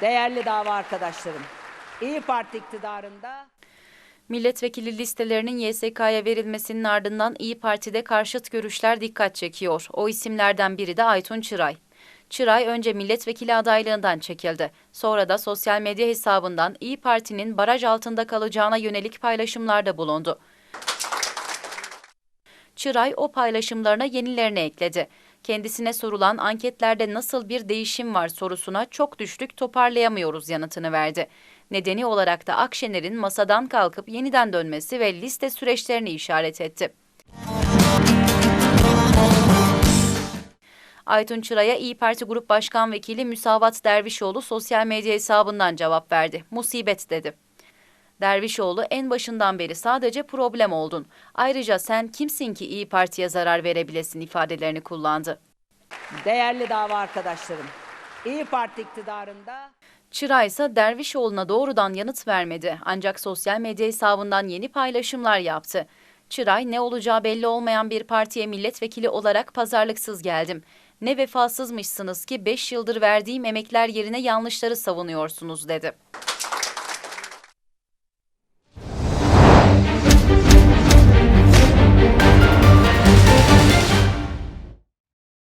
Değerli dava arkadaşlarım, İyi Parti iktidarında Milletvekili listelerinin YSK'ya verilmesinin ardından İyi Parti'de karşıt görüşler dikkat çekiyor. O isimlerden biri de Aytun Çıray. Çıray önce milletvekili adaylığından çekildi. Sonra da sosyal medya hesabından İyi Parti'nin baraj altında kalacağına yönelik paylaşımlarda bulundu. Çıray o paylaşımlarına yenilerini ekledi. Kendisine sorulan anketlerde nasıl bir değişim var sorusuna çok düştük toparlayamıyoruz yanıtını verdi. Nedeni olarak da Akşener'in masadan kalkıp yeniden dönmesi ve liste süreçlerini işaret etti. Aytun Çıray'a İyi Parti Grup Başkan Vekili Müsavat Dervişoğlu sosyal medya hesabından cevap verdi. Musibet dedi. Dervişoğlu en başından beri sadece problem oldun. Ayrıca sen kimsin ki İyi Parti'ye zarar verebilesin ifadelerini kullandı. değerli dava arkadaşlarım, İyi Parti iktidarında Çıray ise Dervişoğlu'na doğrudan yanıt vermedi ancak sosyal medya hesabından yeni paylaşımlar yaptı. Çıray ne olacağı belli olmayan bir partiye milletvekili olarak pazarlıksız geldim. Ne vefasızmışsınız ki 5 yıldır verdiğim emekler yerine yanlışları savunuyorsunuz dedi.